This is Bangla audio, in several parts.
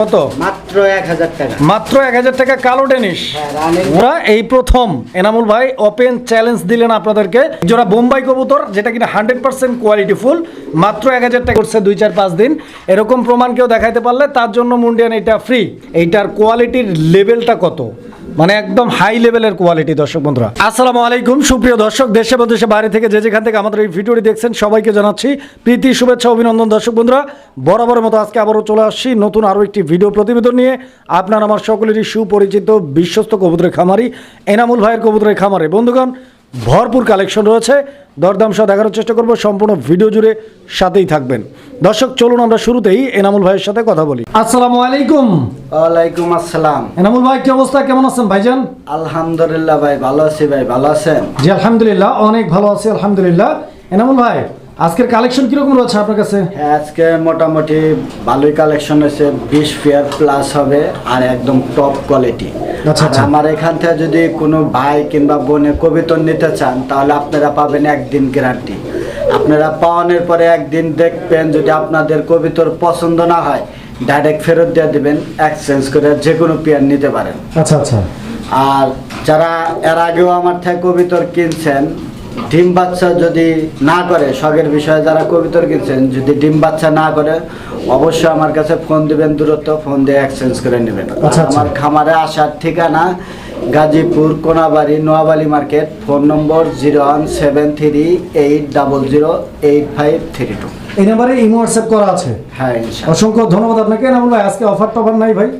কত? মাত্র এক হাজার টাকা। মাত্র এক হাজার টাকা কালো ডেনিশ। হ্যাঁ, ওরা এই প্রথম। এনামুল ভাই ওপেন চ্যালেঞ্জ দিলেন আপনাদেরকে। যারা বোম্বাই কবুতর যেটা কিনা হান্ড্রেড পার্সেন্ট কোয়ালিটি ফুল। মাত্র এক হাজার টাকা করছে দুই চার পাঁচ দিন। এরকম প্রমাণ কেউ দেখাইতে পারলে তার জন্য মুন্ডিয়ান এটা ফ্রি এইটার কোয়ালিটির লেভেলটা কত? মানে একদম হাই লেভেলের কোয়ালিটি দর্শক বন্ধুরা। আসসালামু আলাইকুম, সুপ্রিয় দর্শক, দেশে বদেশে দেশে বাইরে থেকে যে যেখান থেকে আমাদের এই ভিডিওটি দেখছেন, সবাইকে জানাচ্ছি প্রীতি, শুভেচ্ছা, অভিনন্দন, দর্শক বন্ধুরা। বরাবরের মতো আজকে আবারও চলে আসছি নতুন আরও একটি ভিডিও প্রতিবেদন নিয়ে। আপনার, আমার সকলেরই সুপরিচিত, বিশ্বস্ত কবুতরের খামারি, এনামুল ভাইয়ের কবুতরের খামারে। বন্ধুগণ, ভরপুর কালেকশন রয়েছে। দরদাম সহ দেখানোর চেষ্টা করব। সম্পূর্ণ ভিডিও জুড়ে সাথেই থাকবেন। দর্শক চলুন আমরা শুরুতেই এনামুল ভাইয়ের সাথে কথা বলি। আসসালামু আলাইকুম। ওয়ালাইকুম আসসালাম। এনামুল ভাই কি অবস্থা? কেমন আছেন ভাইজান? আলহামদুলিল্লাহ ভাই ভালো আছি ভাই ভালো আছেন? জি আলহামদুলিল্লাহ অনেক ভালো আছি আলহামদুলিল্লাহ। এনামুল ভাই আজকের কালেকশন কীরকম রয়েছে আপনার কাছে? হ্যাঁ আজকে মোটামুটি ভালোই কালেকশন হয়েছে বিশ ফেয়ার প্লাস হবে আর একদম টপ কোয়ালিটি আচ্ছা, আচ্ছা। আমার এখান থেকে যদি কোনো ভাই কিংবা বোনে কবিতর নিতে চান তাহলে আপনারা পাবেন একদিন গ্যারান্টি আপনারা পাওয়ানোর পরে একদিন দেখবেন যদি আপনাদের কবিতর পছন্দ না হয় ডাইরেক্ট ফেরত দিয়ে দেবেন এক্সচেঞ্জ করে যে কোনো পেয়ার নিতে পারেন। আচ্ছা আচ্ছা। আর যারা এর আগেও আমার থেকে কবিতর কিনছেন ডিম বাচ্চা যদি না করে শখের বিষয়ে যারা কবিতর কিনছেন যদি ডিম বাচ্চা না করে অবশ্যই আমার কাছে ফোন দিবেন দূরত্ব ফোন দিয়ে এক্সচেঞ্জ করে নেবেন। আচ্ছা, আচ্ছা। আমার খামারে আসার ঠিকানা Gazipur Konabari Noyabali market phone number zero one seven three eight double zero eight five three two. এই নাম্বারে ইমো হোয়াটসঅ্যাপ করা আছে। হ্যাঁ অসংখ্য ধন্যবাদ আপনাকে। এনামুল ভাই আজকে অফার টফার নাই ভাই।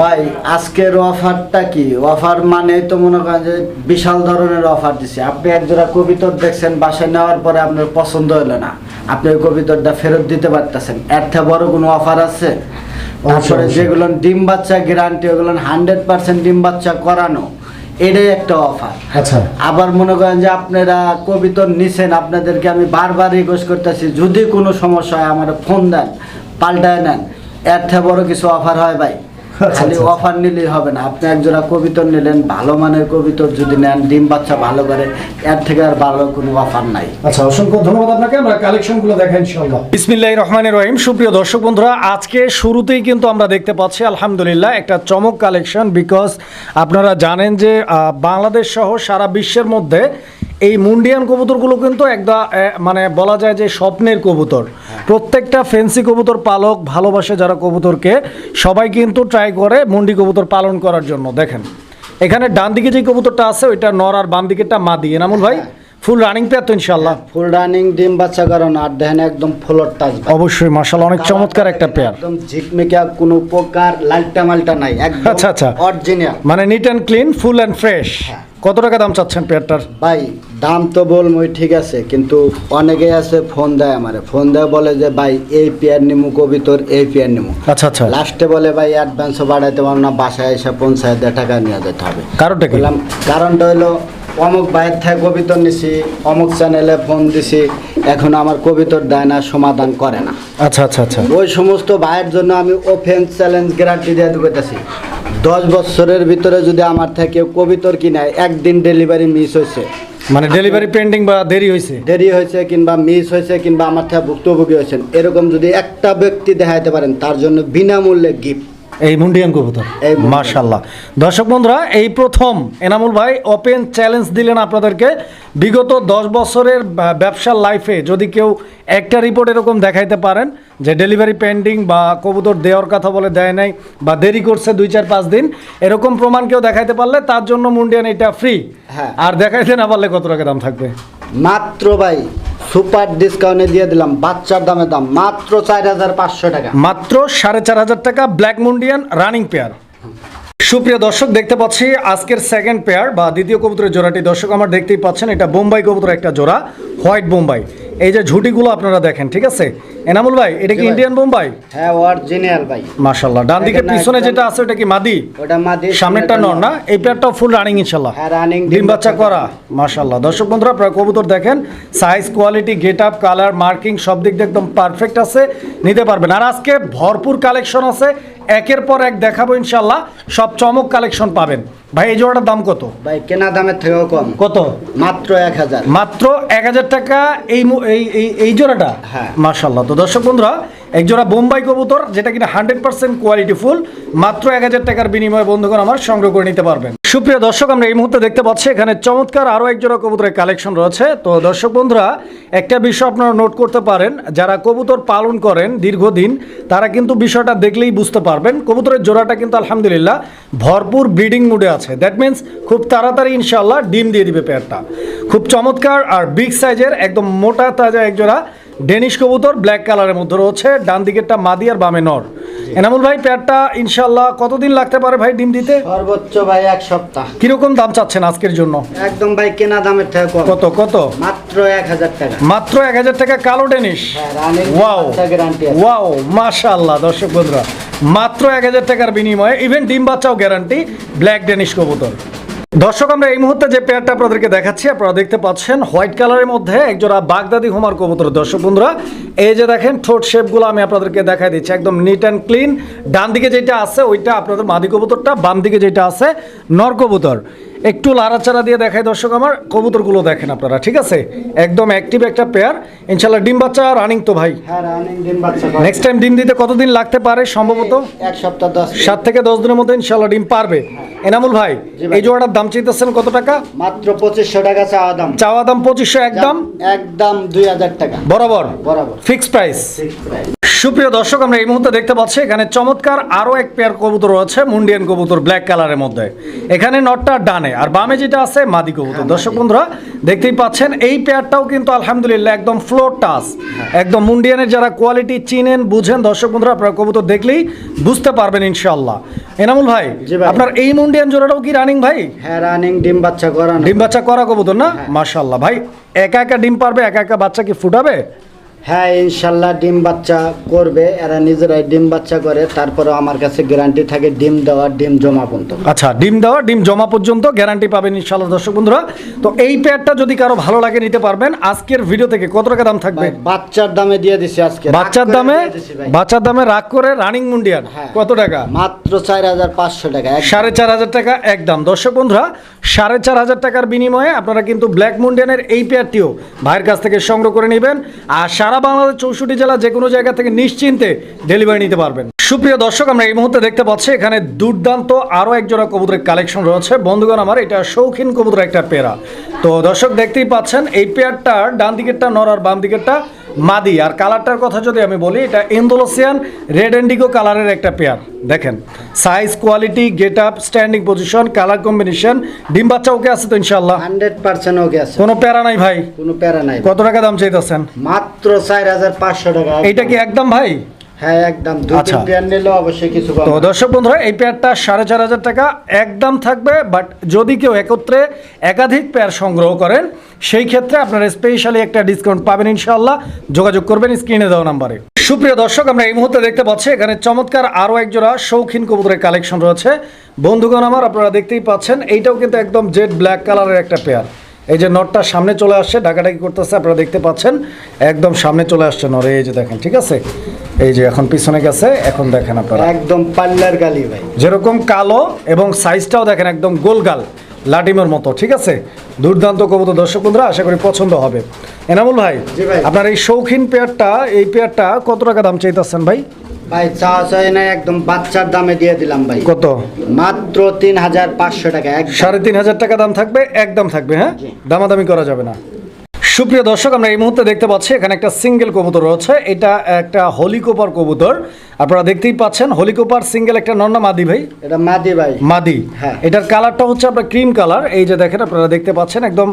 ভাই আজকের অফারটা কি? অফার মানে তো মনে করেন যে বিশাল ধরনের অফার দিছে। আপনি একজোড়া কবিতর দেখছেন বাসায় নেওয়ার পরে আপনার পছন্দ হলো না। আপনি ওই কবিতরটা ফেরত দিতে পারতেছেন। এর থেকে বড় কোনো অফার আছে? তারপরে। যেগুলো ডিম বাচ্চা গ্যারান্টি ওগুলো হান্ড্রেড পার্সেন্ট ডিম বাচ্চা করানো এটাই একটা অফার। আচ্ছা। আবার মনে করেন যে আপনারা কবিতর নিছেন আপনাদেরকে আমি বারবার রিকোয়েস্ট করতেছি যদি কোনো সমস্যা হয় আমার ফোন দেন পাল্টায় নেন। এর থেকে বড় কিছু অফার হয় ভাই। খালি আচ্ছা। অফার নিলেই হবে না। আপনি একজোড়া কবিতর নিলেন ভালো মানের কবিতর যদি নেন ডিম বাচ্চা ভালো করে এর থেকে আর ভালো কোনো অফার নাই। আচ্ছা অসংখ্য ধন্যবাদ আপনাকে। আমরা কালেকশনগুলো দেখাই ইনশাআল্লাহ। বিসমিল্লাহির রহমানির রহিম। সুপ্রিয় দর্শক বন্ধুরা আজকে শুরুতেই কিন্তু আমরা দেখতে পাচ্ছি আলহামদুলিল্লাহ একটা চমক কালেকশন বিকজ আপনারা জানেন যে আহ, বাংলাদেশ সহ সারা বিশ্বের মধ্যে এই মুন্ডিয়ান কবুতরগুলো কিন্তু আহ, মানে বলা যায় যে স্বপ্নের কবুতর। প্রত্যেকটা ফেন্সি কবুতর পালক ভালোবাসে যারা কবুতরকে সবাই কিন্তু ট্রাই করে মুন্ডি কবুতর পালন করার জন্য। দেখেন এখানে ডান দিকে যে কবুতরটা আছে ওইটা নর আর বাম দিকেরটা দিয়ে এনামুল ভাই ফুল রানিং পেয়ার তো ইনশাল্লাহ ফুল রানিং ডিম বাচ্চা কারণ আর দেখেন একদম ফ্লোর টাচ অবশ্যই মার্শাল অনেক চমৎকার একটা পেয়ার একদম ঝিকমিকা কোনো প্রকার লালটা মালটা নাই একদম আচ্ছা, আচ্ছা। অরিজিনাল মানে neat and clean full and fresh হ্যাঁ। কত টাকা দাম চাচ্ছেন পেয়ারটার? ভাই দাম তো বলমই ঠিক আছে কিন্তু অনেকেই আছে ফোন দেয় আমারে। ফোন দেয় বলে যে ভাই এই পেয়ার নিমু কবিতর এই পেয়ার নিমু। আচ্ছা আচ্ছা। লাস্টে বলে ভাই অ্যাডভান্সও বাড়াইতে পারব না বাসায় এসে পঞ্চায়েত টাকা নিয়ে যেতে হবে। কারোটা কি? কারণটা হলো অমুক ভাইয়ের থেকে কবিতর নিছি অমুক চ্যানেলে ফোন দিছি এখন আমার কবিতর দেয় না সমাধান করে না। আচ্ছা আচ্ছা আচ্ছা। ওই সমস্ত ভাইয়ের জন্য আমি ওপেন চ্যালেঞ্জ গ্যারান্টি দিয়ে দিতেছি দশ বছরের ভিতরে যদি আমার থেকে কবিতর কিনে একদিন ডেলিভারি মিস হয়েছে। মানে ডেলিভারি পেন্ডিং বা দেরি হয়েছে? দেরি হয়েছে কিংবা মিস হয়েছে কিংবা আমার থেকে ভুক্তভোগী হয়েছেন এরকম যদি একটা ব্যক্তি দেখাইতে পারেন তার জন্য বিনামূল্যে গিফট এই মুন্ডিয়ান কবুতর। এই মার্শাল্লাহ দর্শক বন্ধুরা এই প্রথম এনামুল ভাই ওপেন চ্যালেঞ্জ দিলেন আপনাদেরকে। বিগত দশ বছরের ব্যবসার লাইফে যদি কেউ একটা রিপোর্ট এরকম দেখাইতে পারেন যে ডেলিভারি পেন্ডিং বা কবুতর দেওয়ার কথা বলে দেয় নাই বা দেরি করছে দুই চার পাঁচ দিন এরকম প্রমাণ কেউ দেখাইতে পারলে তার জন্য মুন্ডিয়ান এটা ফ্রি হ্যাঁ। আর দেখাইতে না পারলে কত টাকা দাম থাকবে? মাত্র ভাই সুপার ডিসকাউন্টে দিয়ে দিলাম বাচ্চার দামে দাম মাত্র চার হাজার পাঁচশো টাকা। মাত্র সাড়ে চার হাজার টাকা ব্ল্যাক মুন্ডিয়ান রানিং পেয়ার সুপ্রিয় দর্শক দেখতে পাচ্ছি আজকের সেকেন্ড পেয়ার বা দ্বিতীয় কবুতরের জোড়াটি। দর্শক আমার দেখতেই পাচ্ছেন এটা বোম্বাই কবুতর একটা জোড়া হোয়াইট বোম্বাই। এই যে ঝুটিগুলো আপনারা দেখেন ঠিক আছে? এনামুল ভাই এটা কি ইন্ডিয়ান বোম্বাই? হ্যাঁ অরিজিনাল ভাই। মাশাল্লাহ ডান দিকে পিছনে যেটা আছে ওটা কি মাদি? ওটা মাদি সামনেরটা নর না? এই পেয়ারটাও ফুল রানিং ইনশাল্লাহ হ্যাঁ, running ডিম বাচ্চা করা। মাশাল্লাহ দর্শক বন্ধুরা আপনারা কবুতর দেখেন size quality get up colour marking সব দিক দিয়ে একদম পারফেক্ট আছে। নিতে পারবেন। আর আজকে ভরপুর কালেকশন আছে একের পর এক দেখাবো ইনশাল্লাহ সব চমক কালেকশন পাবেন। ভাই এই জোড়াটার দাম কত? ভাই কেনা দামের থেকেও কম। কত? মাত্র এক হাজার। মাত্র এক হাজার টাকা এই এই এই জোড়াটা? হ্যাঁ। মার্শাল্লাহ তো দর্শক বন্ধুরা একজোড়া বোম্বাই কবুতর, যেটা কিনা হান্ড্রেড পার্সেন্ট কোয়ালিটি ফুল, মাত্র এক হাজার টাকার বিনিময়ে বন্ধুগণ আমার সংগ্রহ করে নিতে পারবেন। সুপ্রিয় দর্শক, আমরা এই মুহূর্তে দেখতে পাচ্ছি, এখানে চমৎকার আরও একজোড়া কবুতরের কালেকশন রয়েছে। তো দর্শক বন্ধুরা, একটা বিষয় আপনারা নোট করতে পারেন, যারা কবুতর পালন করেন দীর্ঘদিন, তারা কিন্তু বিষয়টা দেখলেই বুঝতে পারবেন। কবুতরের জোড়াটা কিন্তু আলহামদুলিল্লাহ ভরপুর ব্রিডিং মুডে আছে। দ্যাট মিন্স খুব তাড়াতাড়ি ইনশাল্লাহ ডিম দিয়ে দিবে পেয়ারটা খুব চমৎকার আর বিগ সাইজের একদম মোটা, তাজা একজোড়া ডেনিশ কবুতর ব্ল্যাক কালারের মধ্যে রয়েছে ডান দিকেরটা মাদি আর বামে নর। এনামুল ভাই পেয়ারটা ইনশাল্লাহ কতদিন লাগতে পারে ভাই ডিম দিতে? সর্বোচ্চ ভাই এক সপ্তাহ। কীরকম দাম চাচ্ছেন আজকের জন্য? একদম ভাই কেনা দামের থেকে কম। কত কত? মাত্র এক হাজার টাকা। মাত্র এক হাজার টাকা কালো ডেনিশ? হ্যাঁ ওয়াও গ্যারান্টি আছে। ওয়াও মাশাআল্লাহ দর্শক বন্ধুরা। মাত্র এক হাজার টাকার বিনিময়ে ইভেন ডিম বাচ্চাও গ্যারান্টি ব্ল্যাক ডেনিশ কবুতর। দর্শক, আমরা এই মুহূর্তে যে পেয়ারটা আপনাদেরকে দেখাচ্ছি, আপনারা দেখতে পাচ্ছেন হোয়াইট কালারের মধ্যে একজোড়া বাগদাদি হোমার কবুতর। দর্শক বন্ধুরা, এই যে দেখেন ঠোঁট শেপগুলো আমি আপনাদেরকে দেখাই দিচ্ছি, একদম নিট অ্যান্ড ক্লিন ডান দিকে যেটা আছে, ওইটা আপনাদের মাদি কবুতরটা বাম দিকে যেটা আছে নর কবুতর। একটু লাড়াচাড়া দিয়ে দেখায় দর্শক আমার। কবুতরগুলো দেখেন আপনারা ঠিক আছে? একদম অ্যাক্টিভ একটা পেয়ার ইনশাল্লাহ ডিম বাচ্চা রানিং তো ভাই। হ্যাঁ রানিং ডিম বাচ্চা নেক্সট টাইম ডিম দিতে কতদিন লাগতে পারে সম্ভবত? এক সপ্তাহ দশ সাত থেকে দশ দিনের মধ্যে ইনশাল্লাহ ডিম পারবে। এনামুল ভাই। এই জোড়াটার দাম চাইতেছেন কত টাকা? মাত্র পঁচিশশো টাকা চাওয়া দাম। চাওয়া দাম পঁচিশশো একদম? একদম দুই হাজার টাকা। বরাবর? বরাবর। Fix price. সুপ্রিয় দর্শক আমরা এই মুহূর্তে দেখতে পাচ্ছি এখানে চমৎকার আরও এক পেয়ার কবুতর রয়েছে মুন্ডিয়ান কবুতর ব্ল্যাক কালারের মধ্যে। এখানে নটটা ডানে আর বামে যেটা আছে মাদি কবুতর। দর্শক বন্ধুরা দেখতেই পাচ্ছেন এই পেয়ারটাও কিন্তু আলহামদুলিল্লাহ একদম ফ্লোর টাস একদম মুন্ডিয়ানের যারা কোয়ালিটি চিনেন বুঝেন দর্শক বন্ধুরা আপনারা কবুতর দেখলেই বুঝতে পারবেন ইনশাল্লাহ এনামুল ভাই আপনার এই মুন্ডিয়ান জোড়াটাও কি রানিং ভাই? হ্যাঁ রানিং ডিম বাচ্চা করা ডিম বাচ্চা করা কবুতর না? মাশাল্লাহ ভাই একা একা ডিম পারবে একা একা বাচ্চা কি ফুটাবে? হ্যাঁ ইনশাল্লাহ ডিম বাচ্চা করবে। এরা নিজেরাই ডিম বাচ্চা করে তারপরে আমার কাছে গ্যারান্টি থাকে ডিম দেওয়া ডিম জমা পর্যন্ত। আচ্ছা ডিম দেওয়া ডিম জমা পর্যন্ত গ্যারান্টি পাবেন ইনশাল্লাহ দর্শক বন্ধুরা। তো এই পেয়ারটা যদি কারও ভালো লাগে নিতে পারবেন। আজকের ভিডিও থেকে কত টাকা দাম থাকবে? বাচ্চার দামে দিয়ে দিছি আজকে। বাচ্চার দামে। বাচ্চার দামে রাগ করে রানিং মুন্ডিয়ান হ্যাঁ। কত টাকা? মাত্র চার হাজার পাঁচশো টাকা সাড়ে চার হাজার টাকা একদম। দর্শক বন্ধুরা সাড়ে চার হাজার টাকার বিনিময়ে আপনারা কিন্তু ব্ল্যাক মুন্ডিয়ানের এই পেয়ারটিও ভাইয়ের কাছ থেকে সংগ্রহ করে নেবেন। আর সারা বাংলাদেশ চৌষট্টি জেলা যে কোনো জায়গা থেকে নিশ্চিন্তে ডেলিভারি নিতে পারবেন। সুপ্রিয় দর্শক, আমরা এই মুহূর্তে দেখতে পাচ্ছি, এখানে দুর্দান্ত আরও এক জোড়া কবুতরের কালেকশন রয়েছে। বন্ধুগণ, আমার এটা শৌখিন কবুতরের একটা পেয়ারা। তো দর্শক, দেখতেই পাচ্ছেন, এই পেয়ারটার ডান দিকেরটা নর আর বাম দিকেরটা মাদি। আর কালারটার কথা যদি আমি বলি এটা ইন্দোলোসিয়ান রেড এন্ডিগো কালারের একটা পেয়ার। দেখেন size quality get up standing position colour combination ডিম বাচ্চা ওকে আছে তো ইনশাল্লাহ হান্ড্রেড পার্সেন্ট ওকে আছে। কোনো প্যারা নাই ভাই। কোনো প্যারা নাই। কত টাকা দাম চাইতেছেন? মাত্র চার হাজার পাঁচশো টাকা। এটা কি একদম ভাই? হ্যাঁ একদম। আচ্ছা। তিন পেয়ার নিলে অবশ্যই কিছু কম তো দর্শক বন্ধুরা এই পেয়ারটা সাড়ে চার হাজার টাকা একদম থাকবে বাট যদি কেউ একত্রে একাধিক পেয়ার সংগ্রহ করেন সেই ক্ষেত্রে আপনারা স্পেশালি একটা ডিসকাউন্ট পাবেন ইনশাল্লাহ যোগাযোগ করবেন স্ক্রিনে দেওয়া নাম্বারে। সুপ্রিয় দর্শক আমরা এই মুহূর্তে দেখতে পাচ্ছি এখানে চমৎকার আরও একজোড়া শৌখিন কবুতরের কালেকশন রয়েছে। বন্ধুগণ আমার আপনারা দেখতেই পাচ্ছেন এইটাও কিন্তু একদম জেড ব্ল্যাক কালারের একটা পেয়ার এই যে নটটা সামনে চলে আসছে ডাকাডাকি করতেছে আপনারা দেখতে পাচ্ছেন একদম সামনে চলে আসছে নরে এই যে দেখেন ঠিক আছে? এই যে এখন পিছনে গেছে এখন দেখেন আপনারা। একদম পাল্লার গালি ভাই। যেরকম কালো এবং সাইজটাও দেখেন একদম গোলগাল লাটিমের মতো ঠিক আছে? দুর্দান্ত কবুতর দর্শক বন্ধুরা আশা করি পছন্দ হবে। এনামুল ভাই ভাই। আপনার এই শৌখিন পেয়ারটা এই পেয়ারটা কত টাকা দাম চাইতেছেন ভাই? ভাই চা চাই না একদম বাচ্চার দামে দিয়ে দিলাম ভাই। কত? মাত্র তিন হাজার পাঁচশো টাকা সাড়ে তিন হাজার টাকা দাম থাকবে একদম থাকবে হ্যাঁ? দামাদামি করা যাবে না। সুপ্রিয় দর্শক আমরা এই মুহূর্তে দেখতে পাচ্ছি এখানে একটা সিঙ্গেল কবুতর রয়েছে। এটা একটা হলিকোপার কবুতর। আপনারা দেখতেই পাচ্ছেন হলিকোপার সিঙ্গেল একটা নন্না মাদি ভাই? এটা মাদি ভাই। মাদি। হ্যাঁ। এটার কালারটা হচ্ছে আপনার ক্রিম কালার। এই যে দেখেন আপনারা দেখতে পাচ্ছেন একদম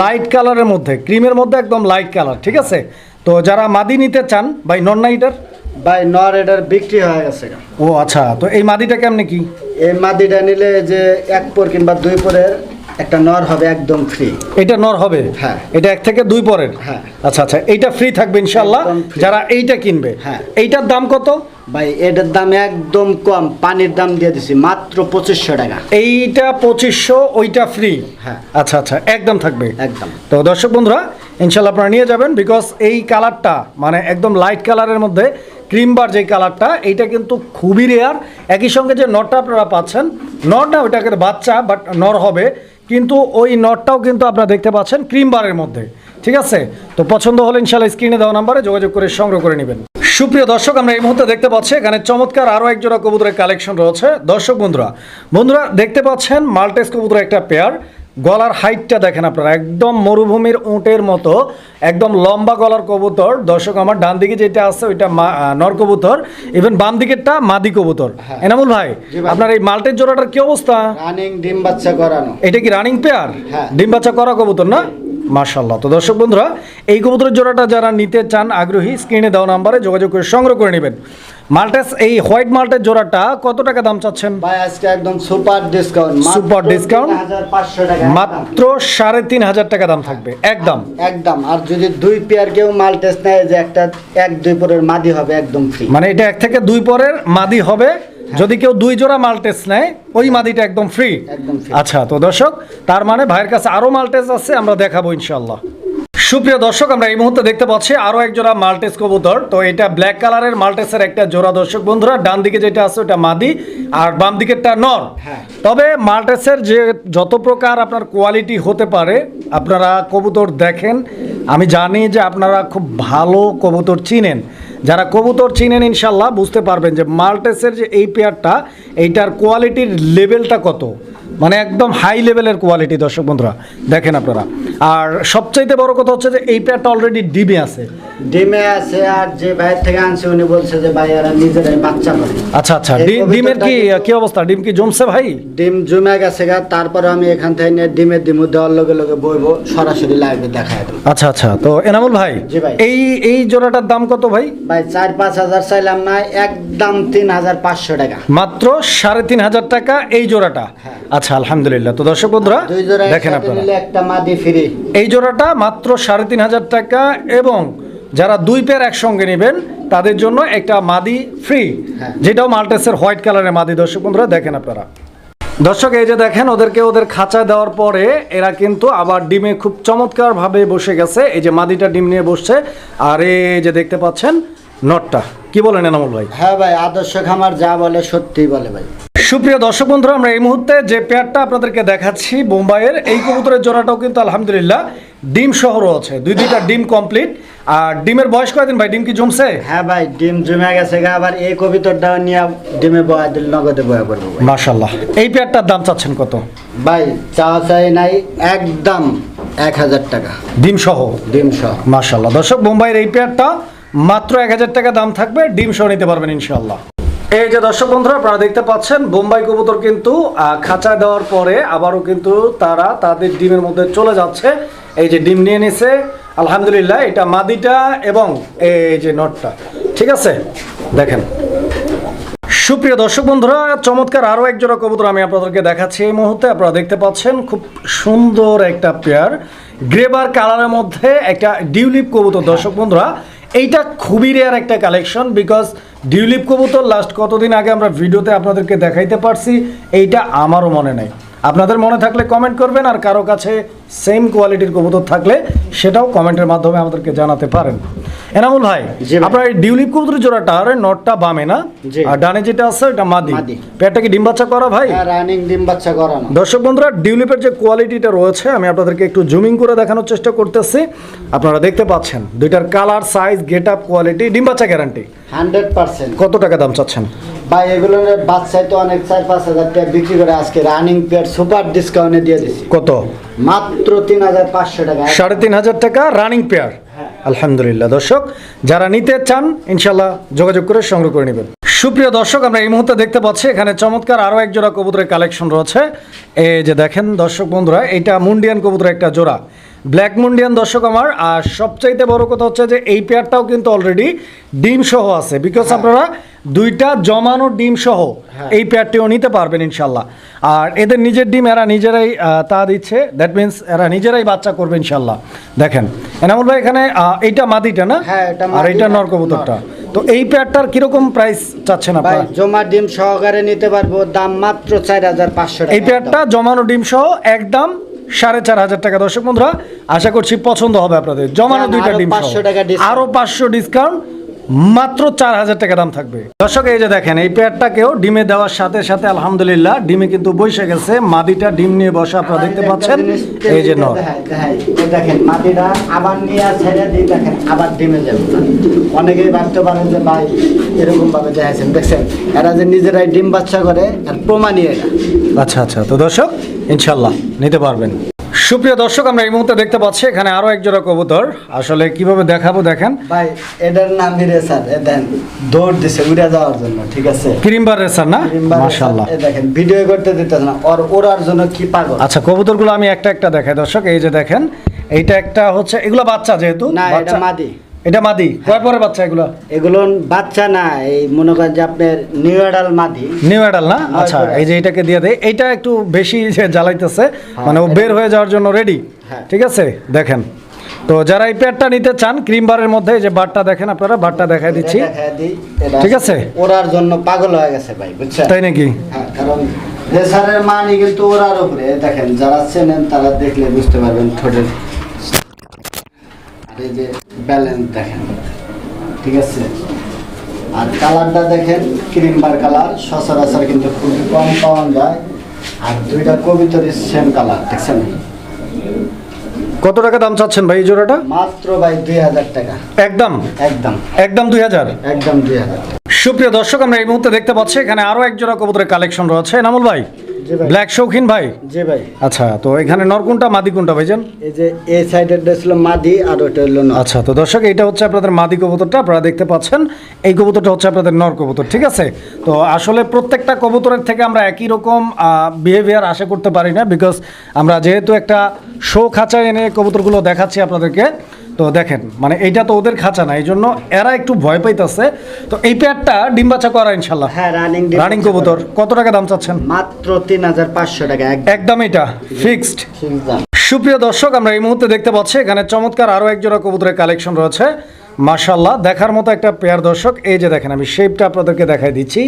লাইট কালারের মধ্যে ক্রিমের মধ্যে একদম লাইট কালার ঠিক আছে? তো যারা মাদি নিতে চান ভাই নন নাইটার ভাই নর এটার বিক্রি হয়ে গেছে ও আচ্ছা তো এই মাদিটা কেমনে কি? এই মাদিটা নিলে যে এক পর কিংবা দুই পরের একটা নর হবে একদম ফ্রি এটা নর হবে? হ্যাঁ। এটা এক থেকে দুই পরের? হ্যাঁ। আচ্ছা আচ্ছা এইটা ফ্রি থাকবে ইনশাল্লাহ যারা এইটা কিনবে হ্যাঁ। এইটার দাম কত? ভাই এটার দাম একদম কম পানির দাম দিয়ে দিছি মাত্র পঁচিশশো টাকা। এইটা পঁচিশশো ওইটা ফ্রি হ্যাঁ। আচ্ছা আচ্ছা একদম থাকবে। একদম। তো দর্শক বন্ধুরা ইনশাল্লাহ আপনারা নিয়ে যাবেন বিকজ এই কালারটা মানে একদম লাইট কালারের মধ্যে ক্রিম বার যে কালারটা, এইটা কিন্তু খুবই রেয়ার একই সঙ্গে যে নটটা আপনারা পাচ্ছেন নট না ওইটাকে বাচ্চা বাট নর হবে। কিন্তু ওই নটটাও কিন্তু আপনারা দেখতে পাচ্ছেন ক্রিম বারের মধ্যে। ঠিক আছে? তো পছন্দ হলে ইনশাল্লাহ স্ক্রিনে দেওয়া নাম্বারে যোগাযোগ করে সংগ্রহ করে নেবেন। সুপ্রিয় দর্শক, আমরা এই মুহূর্তে দেখতে পাচ্ছি, এখানে চমৎকার আরও একজোড়া কবুতরের কালেকশন রয়েছে। দর্শক বন্ধুরা বন্ধুরা দেখতে পাচ্ছেন মাল্টেস কবুতরের একটা পেয়ার গলার হাইটটা দেখেন আপনারা একদম মরুভূমির উঁটের মতো একদম লম্বা গলার কবুতর। দর্শক আমার ডান দিকে যেটা আছে ওইটা নর কবুতর ইভেন বাম দিকেরটা মাদি কবুতর। হ্যাঁ। এনামুল ভাই আপনার এই মাল্টের জোড়াটার কি অবস্থা? রানিং ডিম বাচ্চা করানো। এটা কি রানিং পেয়ার হ্যাঁ। ডিম বাচ্চা করা কবুতর না? মাশাল্লাহ তো দর্শক বন্ধুরা এই কবুতরের জোড়াটা যারা নিতে চান আগ্রহী স্ক্রিনে দেওয়া নাম্বারে যোগাযোগ করে সংগ্রহ করে নেবেন। মাল্টেস এই হোয়াইট মাল্টের জোড়াটা কত টাকা দাম চাচ্ছেন? ভাই আজকে একদম সুপার ডিসকাউন্ট? হাজার টাকা মাত্র সাড়ে তিন হাজার টাকা দাম থাকবে একদম। একদম আর যদি দুই পেয়ার কেউ মাল টেস্ট নেয় যে একটা এক দুই পরের মাদি হবে একদম ফ্রি মানে এটা এক থেকে দুই পরের মাদি হবে যদি কেউ দুই জোড়া মাল্টেস নেয় ওই মাদিটা একদম ফ্রি আচ্ছা তো দর্শক তার মানে ভাইয়ের কাছে আরও মাল্টেস আছে আমরা দেখাবো ইনশাল্লাহ সুপ্রিয় দর্শক আমরা এই মুহূর্তে দেখতে পাচ্ছি আরও এক জোড়া মাল্টেস কবুতর। তো এটা ব্ল্যাক কালারের মাল্টেসের একটা জোড়া দর্শক বন্ধুরা ডান দিকে যেটা আছে ওটা মাদি আর বাম দিকেরটা নর। হ্যাঁ। তবে মাল্টেসের যে যত প্রকার আপনার কোয়ালিটি হতে পারে আপনারা কবুতর দেখেন। আমি জানি যে আপনারা খুব ভালো কবুতর চিনেন। যারা কবুতর চিনেন ইনশাল্লাহ, বুঝতে পারবেন যে মাল্টেসের যে এই পেয়ারটা এইটার কোয়ালিটির লেভেলটা কত। মানে একদম হাই লেভেলের কোয়ালিটি দর্শক বন্ধুরা দেখেন আপনারা। আর সবচাইতে বড় কথা হচ্ছে যে এই পেয়ারটা অলরেডি ডিমে আছে। ডিমে আছে আর যে ভাইয়ের থেকে আনছে উনি বলছে যে ভাই এরা নিজেরাই বাচ্চা করে। আচ্ছা আচ্ছা ডিমের কি কি অবস্থা? ডিম কি জমছে ভাই? ডিম জমে গেছে গা তারপরে আমি এখান থেকে নিয়ে ডিমের ডিমু দেওয়ার লগে লগে বইবো সরাসরি লাইভে দেখায় দেবো। আচ্ছা আচ্ছা তো এনামুল ভাই এই এই জোড়াটার দাম কত ভাই? ভাই চার পাঁচ হাজার চাইলাম না একদম তিন হাজার পাঁচশো টাকা। মাত্র সাড়ে তিন হাজার টাকা এই জোড়াটা। হ্যাঁ। আচ্ছা আলহামদুলিল্লাহ। তো দর্শক বন্ধুরা দেখেন আপনারা। একটা মাদি ফ্রি এই জোড়াটা মাত্র সাড়ে তিন হাজার টাকা এবং যারা দুই পেয়ার একসঙ্গে নেবেন তাদের জন্য একটা মাদি ফ্রি হ্যাঁ। যেটাও মাল্টেসের হোয়াইট কালারের মাদি দর্শক বন্ধুরা দেখেন আপনারা। দর্শক এই যে দেখেন ওদেরকে ওদের খাঁচায় দেওয়ার পরে এরা কিন্তু আবার ডিমে খুব চমৎকারভাবে বসে গেছে। এই যে মাদিটা ডিম নিয়ে বসছে আর এই যে দেখতে পাচ্ছেন নটটা। কি বলেন এনামুল ভাই? হ্যাঁ ভাই আদর্শ খামার যা বলে সত্যিই বলে ভাই। সুপ্রিয় দর্শক বন্ধুরা আমরা এই মুহূর্তে যে পেয়ারটা আপনাদেরকে দেখাচ্ছি বোম্বাইয়ের এই কবুতরের জোড়াটাও কিন্তু আলহামদুলিল্লাহ ডিম শহরও আছে দুই দুইটা ডিম কমপ্লিট আর ডিমের বয়স কয়দিন ভাই? ডিম কি জমছে? হ্যাঁ ভাই ডিম জমে গেছে গা। আবার এই কবিতাটা নিয়ে ডিমে বয়া দিল নগদে বয়া করব মাশাল্লাহ এই পেয়ারটার দাম চাচ্ছেন কত? ভাই চা চাই নাই একদম এক হাজার টাকা। ডিম সহ? ডিম সহ। মাশাল্লাহ দর্শক বোম্বাইয়ের এই পেয়ারটা মাত্র এক হাজার টাকা দাম থাকবে ডিম সহ নিতে পারবেন ইনশাল্লাহ এই যে দর্শক বন্ধুরা আপনারা দেখতে পাচ্ছেন বোম্বাই কবুতর কিন্তু আহ, খাঁচা দেওয়ার পরে আবারও কিন্তু তারা তাদের ডিমের মধ্যে চলে যাচ্ছে। এই যে ডিম নিয়ে নিছে আলহামদুলিল্লাহ এটা মাদিটা এবং এই যে নটটা। ঠিক আছে? দেখেন। সুপ্রিয় দর্শক বন্ধুরা চমৎকার আরও এক জোড়া কবুতর আমি আপনাদেরকে দেখাচ্ছি এই মুহূর্তে। আপনারা দেখতে পাচ্ছেন খুব সুন্দর একটা পেয়ার। গ্রেবার কালারের মধ্যে একটা ডিউলিপ কবুতর। দর্শক বন্ধুরা এইটা খুবই রেয়ার একটা কালেকশন বিকজ ডিউলিপ কবুতর লাস্ট কতদিন আগে আমরা ভিডিওতে আপনাদেরকে দেখাইতে পারছি, এইটা আমারও মনে নেই। আপনাদের মনে থাকলে কমেন্ট করবেন আর কারও কাছে সেম কোয়ালিটির কবুতর থাকলে সেটাও কমেন্টের মাধ্যমে আমাদেরকে জানাতে পারেন। এনামুল ভাই আপনার এই ডিউলিপ কবুতরের জোড়াটা আর নটটা বামে না। আর ডানে যেটা আছে এটা মাদি। পেটটা কি ডিম বাচ্চা করা ভাই? হ্যাঁ রানিং ডিম বাচ্চা করানো দর্শক বন্ধুরা ডিউলিপের যে কোয়ালিটিটা রয়েছে আমি আপনাদেরকে একটু জুমিং করে দেখানোর চেষ্টা করতেছি। আপনারা দেখতে পাচ্ছেন দুইটার colour size get up quality ডিম বাচ্চা গ্যারান্টি হান্ড্রেড পার্সেন্ট। কত টাকা দাম চাচ্ছেন? ভাই এগুলো বাচ্চায় তো অনেক চার পাঁচ হাজার টাকা বিক্রি করে আজকে রানিং পেয়ার সুপার ডিসকাউন্টে দিয়ে দিছি। কত? মাত্র তিন হাজার পাঁচশো টাকা। সাড়ে তিন হাজার টাকা রানিং পেয়ার। আলহামদুলিল্লাহ। দর্শক, যারা নিতে চান ইনশাল্লাহ যোগাযোগ করে সংগ্রহ করে নেবেন। সুপ্রিয় দর্শক, আমরা এই মুহূর্তে দেখতে পাচ্ছি, এখানে চমৎকার আরও এক জোড়া কবুতরের কালেকশন রয়েছে। এই যে দেখেন দর্শক বন্ধুরা, এটা মুন্ডিয়ান কবুতরের একটা জোড়া। ব্ল্যাক মুন্ডিয়ান দর্শক আমার আর সবচাইতে বড় কথা হচ্ছে যে এই পেয়ারটাও কিন্তু অলরেডি ডিম সহ আছে বিকজ আপনারা দুইটা জমানো ডিম সহ হ্যাঁ। এই পেয়ারটিও নিতে পারবেন ইনশাল্লাহ। আর এদের নিজের ডিম এরা নিজেরাই তা দিচ্ছে দ্যাট মিন্স এরা নিজেরাই বাচ্চা করবে ইনশাল্লাহ। দেখেন এনামুল ভাই এখানে এইটা মাদিটা না? হ্যাঁ, আর এটা কবুতরটা তো এই পেয়ারটার কীরকম প্রাইস চাচ্ছেন ভাই আপনারা? জমা ডিম সহকারে নিতে পারব দাম মাত্র চার হাজার পাঁচশো এই পেয়ারটা জমানো ডিম সহ একদম সাড়ে চার হাজার টাকা। দর্শক বন্ধুরা আশা করছি পছন্দ হবে আপনাদের। জমানো দুইটা ডিম 500 টাকা discount। আরও পাঁচশো ডিসকাউন্ট মাত্র চার হাজার টাকা দাম থাকবে। দর্শক এই যে দেখেন এই পেয়ারটাকেও ডিমে দেওয়ার সাথে সাথে আলহামদুলিল্লাহ ডিমে কিন্তু বসে গেছে। মাদিটা ডিম নিয়ে বসা আপনারা দেখতে পাচ্ছেন। এই যে নর। এই দেখেন মাটিটা আবার নিয়ে ছেড়ে দিয়ে দেখেন আবার ডিমে যাবে অনেকেই ভাবতে পারেন যে ভাই এরকম ভাবে দেখছেন এরা যে নিজেরাই ডিম বাচ্চা করে আর প্রমাণই এটা। আচ্ছা আচ্ছা। তো দর্শক ইনশাল্লাহ নিতে পারবেন। সুপ্রিয় দর্শক আমরা এই মুহূর্তে দেখতে পাচ্ছি এখানে আরও এক জোড়া কবুতর। আসলে কীভাবে দেখাবো দেখেন। ভাই এটার নাম স্যার দেন দৌড় দিছে উড়ে যাওয়ার জন্য ঠিক আছে? ক্রিমবার রেসার না? কিংবা মাশাল্লাহ এ দেখেন ভিডিও করতে না ওর ওড়ার জন্য কি পাগল? আচ্ছা কবুতরগুলো আমি একটা একটা দেখাই দর্শক এই যে দেখেন এইটা একটা হচ্ছে এগুলো বাচ্চা যেহেতু না এটা মাদি। এটা মাদি কয় পরে বাচ্চা এগুলো? এগুলো বাচ্চা না এই মনে করেন যে আপনার নিউ এডাল মাদি। নিউ অ্যাডাল না? আচ্ছা এই যে এটাকে দিয়ে দেয় এইটা একটু বেশি জ্বালাইতেছে মানে ও বের হয়ে যাওয়ার জন্য রেডি হ্যাঁ। ঠিক আছে? দেখেন। তো যারা এই প্যাডটা নিতে চান ক্রিম বারের মধ্যে এই যে বারটা দেখেন আপনারা বারটা দেখাই দিচ্ছি। এটা এটা ঠিক আছে। ওড়ার জন্য পাগল হয়ে গেছে ভাই বুঝছেন? তাই নাকি? হ্যাঁ কারণ রেসারের মানি কিন্তু ওড়ার উপরে দেখেন যারা চেনেন তারা দেখলে বুঝতে পারবেন ঠোঁটের এই যে ব্যালেন্স দেখেন ঠিক আছে? আর কালারটা দেখেন ক্রিমবার কালার সচরাচর কিন্তু খুবই কম পাওয়া যায়। আর দুইটা কবিতরের সেম কালার দেখছেন? কত টাকা দাম চাচ্ছেন ভাই এই জোড়াটা? মাত্র ভাই দুই হাজার টাকা। একদম? একদম। একদম দুই হাজার? একদম দুই হাজার। সুপ্রিয় দর্শক আমরা এই মুহূর্তে দেখতে পাচ্ছি এখানে আরও এক জোড়া কবুতরের কালেকশন রয়েছে। নামুল ভাই। ব্ল্যাক শৌখিন ভাই? জি ভাই। আচ্ছা তো এখানে নর কোনটা মাদি কোনটা ভাইজান? এই যে এই সাইডেরটা ছিল মাদি আর ওটা হলো নর। আচ্ছা তো দর্শক এটা হচ্ছে আপনাদের মাদি কবুতরটা। আপনারা দেখতে পাচ্ছেন এই কবুতরটা হচ্ছে আপনাদের নর কবুতর ঠিক আছে? তো আসলে প্রত্যেকটা কবুতরের থেকে আমরা একই রকম বিহেভিয়ার আশা করতে পারি না বিকজ আমরা যেহেতু একটা শো খাঁচা এনে কবুতরগুলো দেখাচ্ছি আপনাদেরকে তো দেখেন মানে এইটা তো ওদের খাঁচা না এই জন্য এরা একটু ভয় পাইতেছে। তো এই প্যাডটা ডিম বাচ্চা করা ইনশাল্লাহ হ্যাঁ রানিং রানিং কবুতর। কত টাকা দাম চাচ্ছেন? মাত্র তিন হাজার পাঁচশো টাকা এক একদম এটা ফিক্সড সুপ্রিয় দর্শক আমরা এই মুহূর্তে দেখতে পাচ্ছি এখানে চমৎকার আরও একজোড়া কবুতরের কালেকশন রয়েছে। মাশাল্লাহ দেখার মতো একটা পেয়ার দর্শক এই যে দেখেন আমি শেপটা আপনাদেরকে দেখাই দিচ্ছি।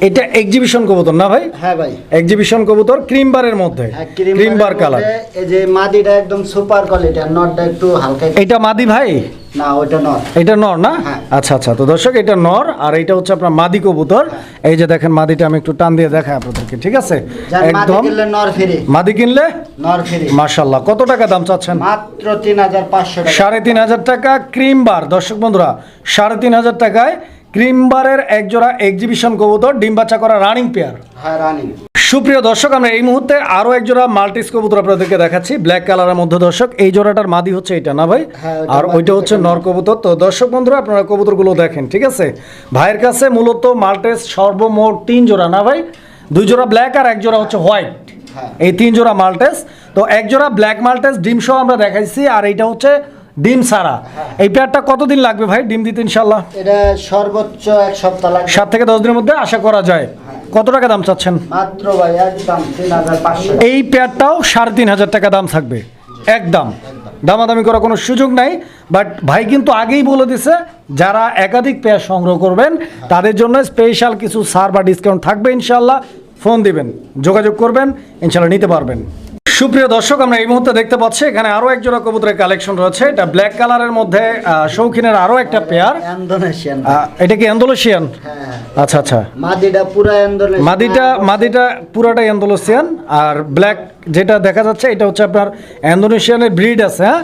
এটা এক্সিবিশন কবুতর না ভাই? হ্যাঁ ভাই। এক্সিবিশন কবুতর ক্রিম বারের মধ্যে ক্রিমবার ক্রিম বার কালার এই যে মাদিটা একদম সুপার কোয়ালিটি আর নটটা একটু হালকা এটা মাদি ভাই? না ওইটা নট এটা নর না? হ্যাঁ। আচ্ছা আচ্ছা। তো দর্শক এটা নর আর এটা হচ্ছে আপনার মাদি কবুতর। এই যে দেখেন মাদিটা আমি একটু টান দিয়ে দেখাই আপনাদেরকে ঠিক আছে? একদম। কিনলে নর ফ্রি। মাদি কিনলে? নর ফ্রি। মাশাল্লাহ কত টাকা দাম চাচ্ছেন? মাত্র তিন হাজার পাঁচশো টাকা। সাড়ে তিন হাজার টাকা ক্রিম বার। দর্শক বন্ধুরা সাড়ে তিন হাজার টাকায় ক্রিম বারের একজোড়া এক্সিবিশন কবুতর ডিম বাচ্চা করা রানিং পেয়ার হ্যাঁ রানিং সুপ্রিয় দর্শক আমরা এই মুহূর্তে আরও এক জোড়া মাল্টিস কবুতর আপনাদেরকে দেখাচ্ছি। ব্ল্যাক কালারের মধ্যে দর্শক এই জোড়াটার মাদি হচ্ছে এটা না ভাই? হ্যাঁ, আর ওইটা হচ্ছে নর কবুতর। তো দর্শক বন্ধুরা আপনারা কবুতরগুলো দেখেন ঠিক আছে? ভাইয়ের কাছে মূলত মাল্টেস সর্বমোট তিন জোড়া না ভাই? দুই জোড়া ব্ল্যাক আর এক জোড়া হচ্ছে হোয়াইট হ্যাঁ। এই তিন জোড়া মাল্টেস। তো এক জোড়া ব্ল্যাক মাল্টেস ডিম সহ আমরা দেখাইছি আর এইটা হচ্ছে ডিম সারা হ্যাঁ। এই পেয়ারটা কতদিন লাগবে ভাই? ডিম দিতে ইনশাল্লাহ এটা সর্বোচ্চ এক সপ্তাহ লাগবে। সাত থেকে দশ দিনের মধ্যে আশা করা যায়। কত টাকা দাম চাচ্ছেন? মাত্র ভাই একদম তিন হাজার পাঁচশো। এই পেয়ারটাও সাড়ে তিন হাজার টাকা দাম থাকবে। একদম। দামাদামি করার কোনো সুযোগ নাই বাট ভাই কিন্তু আগেই বলে দিছে যারা একাধিক পেয়ার সংগ্রহ করবেন তাদের জন্য স্পেশাল কিছু সার বা ডিসকাউন্ট থাকবে ইনশাল্লাহ ফোন দিবেন যোগাযোগ করবেন ইনশাল্লাহ নিতে পারবেন। সুপ্রিয় দর্শক আমরা এই মুহূর্তে দেখতে পাচ্ছি এখানে আরও এক জোড়া কবুতরের কালেকশন রয়েছে। এটা ব্ল্যাক কালারের মধ্যে শৌখিনের আরও একটা পেয়ার ইন্দোনেশিয়ান। এটা কি অ্যান্ডোলেশিয়ান হ্যাঁ। আচ্ছা আচ্ছা। মাদিটা পুরা ইন্দোনেশিয়ান। মাদিটা মাদিটা পুরাটা অ্যান্ডোলেশিয়ান আর ব্ল্যাক যেটা দেখা যাচ্ছে এটা হচ্ছে আপনার ইন্দোনেশিয়ানের ব্রিড আছে হ্যাঁ।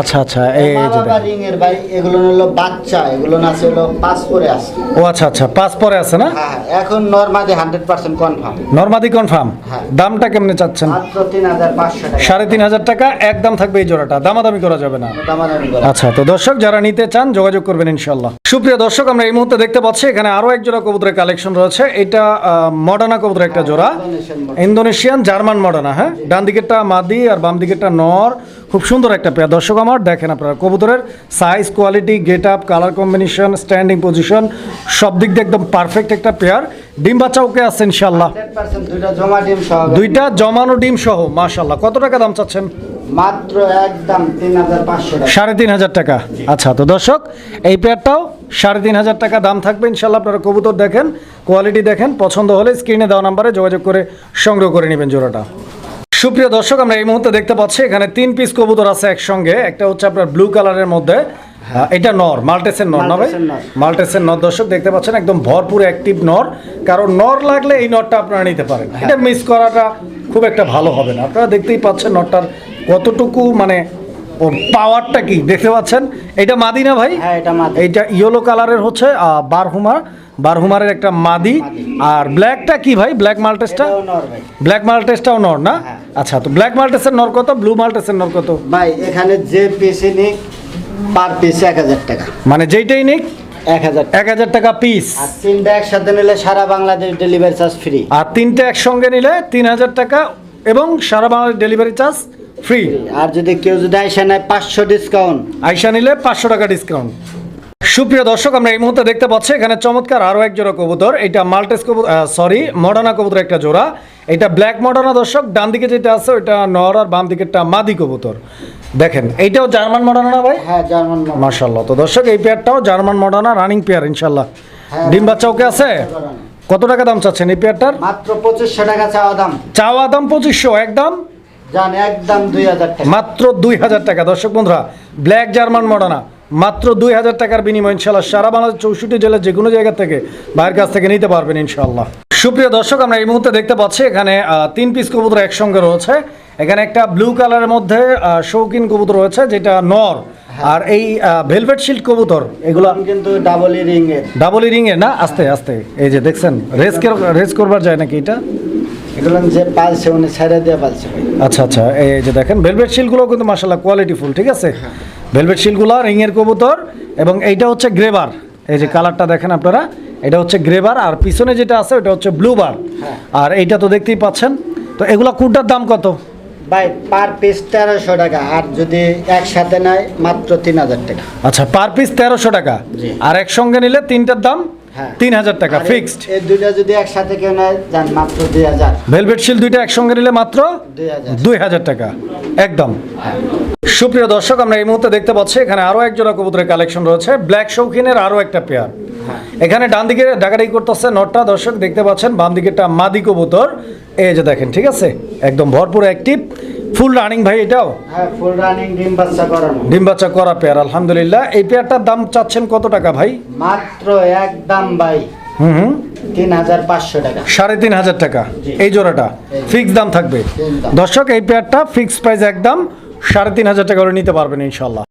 আচ্ছা আচ্ছা এই যে দেখেন। রিং এর ভাই এগুলো হলো বাচ্চা এগুলো না আছে হলো পাঁচ করে আছে। ও আচ্ছা আচ্ছা পাঁচ পরে আছে না? হ্যাঁ এখন নর্মাদি হান্ড্রেড পার্সেন্ট কনফার্ম নর্মাদি কনফার্ম হ্যাঁ। দামটা কেমনে চাচ্ছেন? মাত্র তিন হাজার পাঁচশো টাকা। সাড়ে তিন হাজার টাকা একদম থাকবে এই জোড়াটা। দামাদামি করা যাবে না। দামাদামি করা। আচ্ছা তো দর্শক যারা নিতে চান যোগাযোগ করবেন ইনশাল্লাহ সুপ্রিয় দর্শক আমরা এই মুহূর্তে দেখতে পাচ্ছি এখানে আরও এক জোড়া কবুতরের কালেকশন রয়েছে। এটা মডার্না কবুতরের একটা জোড়া। ইন্দোনেশিয়ান ইন্দোনেশিয়ান জার্মান মডার্না হ্যাঁ? ডান দিকেরটা মাদি আর বাম দিকেরটা নর। খুব সুন্দর একটা পেয়ার। দর্শক আমার দেখেন আপনারা কবুতরের size quality get up colour combination standing position সব দিক দিয়ে একদম পারফেক্ট একটা পেয়ার। ডিম বাচ্চা ওকে আছে ইনশাল্লাহ দুইটা জমানো ডিম সহ মাশাল্লাহ কত টাকা দাম চাচ্ছেন? মাত্র একদম তিন হাজার পাঁচশো সাড়ে তিন হাজার টাকা। আচ্ছা তো দর্শক এই পেয়ারটাও সাড়ে তিন হাজার টাকা দাম থাকবে ইনশাল্লাহ আপনারা কবুতর দেখেন কোয়ালিটি দেখেন পছন্দ হলে স্ক্রিনে দেওয়া নাম্বারে যোগাযোগ করে সংগ্রহ করে নেবেন জোড়াটা। সুপ্রিয় দর্শক আমরা এই মুহূর্তে দেখতে পাচ্ছি এখানে তিন পিস কবুতর আছে একসঙ্গে। একটা হচ্ছে আপনার ব্লু কালারের মধ্যে। আহ, এটা নর মাল্টেসের নর না ভাই? মাল্টেসের নর। দর্শক দেখতে পাচ্ছেন একদম ভরপুর অ্যাক্টিভ নর। কারণ নর লাগলে এই নরটা আপনারা নিতে পারেন। হ্যাঁ। এটা মিস করাটা খুব একটা ভালো হবে না। আপনারা দেখতেই পাচ্ছেন নরটার কতটুকু মানে ওর পাওয়ারটা কি? দেখতে পাচ্ছেন? এটা মাদি না ভাই? হ্যাঁ এটা মাদি। ইয়েলো কালারের হচ্ছে আহ, বারহুমার। বারহুমারের একটা মাদি। আর ব্ল্যাকটা কি ভাই? ব্ল্যাক মাল্টেসটা? ব্ল্যাক মাল্টেসটাও নর না? হ্যাঁ। আচ্ছা তো ব্ল্যাক মাল্টেসের নর কত? ব্লু মাল্টেসের নর কত? ভাই এখানে যে পিসে নিক পার পিস এক হাজার টাকা। মানে যেইটাই নিক টাকা। এক হাজার টাকা পিস আর তিনটা একসাথে নিলে সারা বাংলাদেশ ডেলিভারি চার্জ ফ্রি আর তিনটে একসঙ্গে নিলে তিন হাজার টাকা এবং সারা বাংলাদেশ ডেলিভারি চার্জ ফ্রি আর যদি কেউ যদি আইসা নেয় পাঁচশো ডিসকাউন্ট আইসা নিলে পাঁচশো টাকা ডিসকাউন্ট সুপ্রিয় দর্শক আমরা এই মুহূর্তে দেখতে পাচ্ছি এখানে চমৎকার আরও এক জোড়া কবুতর। এটা মাল্টেস কবুতর সরি মডার্না কবুতর একটা জোড়া। এটা ব্ল্যাক মডার্না দর্শক ডান দিকে যেটা আছে ওইটা নর আর বাম দিকেরটা মাদি কবুতর। দেখেন এইটাও জার্মান মডানা না ভাই? হ্যাঁ জার্মান। মার্শাল্লাহ তো দর্শক এই পেয়ারটাও জার্মান মডার্না রানিং পেয়ার ইনশাল্লাহ হ্যাঁ। ডিম বাচ্চা ওকে আছে? কত টাকা দাম চাচ্ছেন এই পেয়ারটার মাত্র পঁচিশশো টাকা চাওয়া দাম। চাওয়া দাম পঁচিশশো একদম? জান একদম দুই হাজার টাকা। মাত্র দুই হাজার টাকা। দর্শক বন্ধুরা ব্ল্যাক জার্মান মডার্না মাত্র দুই হাজার টাকার বিনিময় ইনশাল্লাহ সারা বাংলাদেশ চৌষট্টি জেলার যে কোনো জায়গা থেকে বাইরের কাছ থেকে নিতে পারবেন ইনশাল্লাহ সুপ্রিয় দর্শক আমরা এই মুহূর্তে দেখতে পাচ্ছি এখানে তিন পিস কবুতর একসঙ্গে রয়েছে। এখানে একটা ব্লু কালারের মধ্যে শৌখিন কবুতর রয়েছে যেটা নর। আর এই ভেলভেট শিল্ড কবুতর এগুলা কিন্তু ডাবল রিং এর ডাবল রিং এর না? আস্তে আস্তে। এই যে দেখছেন রেস রেস করবার যায় নাকি এটা? এগুলো যে পালছে উনি ছেড়ে দিয়ে পালছে আচ্ছা আচ্ছা এই যে দেখেন ভেলভেট শিলগুলো কিন্তু মাসাল্লাহ কোয়ালিটি ফুল ঠিক আছে? ভেলভেট শিলগুলো রিংয়ের কবুতর এবং এইটা হচ্ছে গ্রেবার এই যে কালারটা দেখেন আপনারা এটা হচ্ছে গ্রেবার আর পিছনে যেটা আছে ওটা হচ্ছে ব্লুবার হ্যাঁ। আর এইটা তো দেখতেই পাচ্ছেন। তো এগুলো কুটার দাম কত? ভাই পার পিস তেরোশো টাকা আর যদি একসাথে নেয় মাত্র তিন হাজার টাকা। আচ্ছা পার পিস তেরোশো টাকা। আর একসঙ্গে নিলে তিনটার দাম হ্যাঁ। তিন হাজার টাকা ফিক্সড এই দুইটা যদি একসাথে কেউ নেয় যান মাত্র দুই হাজার ভেলভেট শিল দুইটা একসঙ্গে নিলে মাত্র দুই হাজার দুই হাজার টাকা। একদম। হ্যাঁ। সুপ্রিয় দর্শক আমরা এই মুহূর্তে দেখতে পাচ্ছি এখানে আরও একজোড়া কবুতরের কালেকশন রয়েছে। ব্ল্যাক শৌখিনের আরও একটা পেয়ার এখানে ডান দিকে ডাকাডাকি করতেছে নটটা দর্শক দেখতে পাচ্ছেন বাম দিকেরটা মাদি কবুতর। এই যে দেখেন ঠিক আছে? একদম ভরপুর অ্যাক্টিভ ফুল রানিং ভাই এটাও? হ্যাঁ ফুল রানিং ডিম বাচ্চা করানো ডিম বাচ্চা করা পেয়ার আলহামদুলিল্লাহ। এই পেয়ারটার দাম চাচ্ছেন কত টাকা ভাই? মাত্র একদম ভাই। হুম হুম। তিন হাজার সাড়ে তিন হাজার টাকা। এই জোড়াটা এই। ফিক্স দাম থাকবে। দর্শক এই পেয়ারটা ফিক্স প্রাইস একদম সাড়ে তিন হাজার টাকা করে নিতে পারবেন ইনশাল্লাহ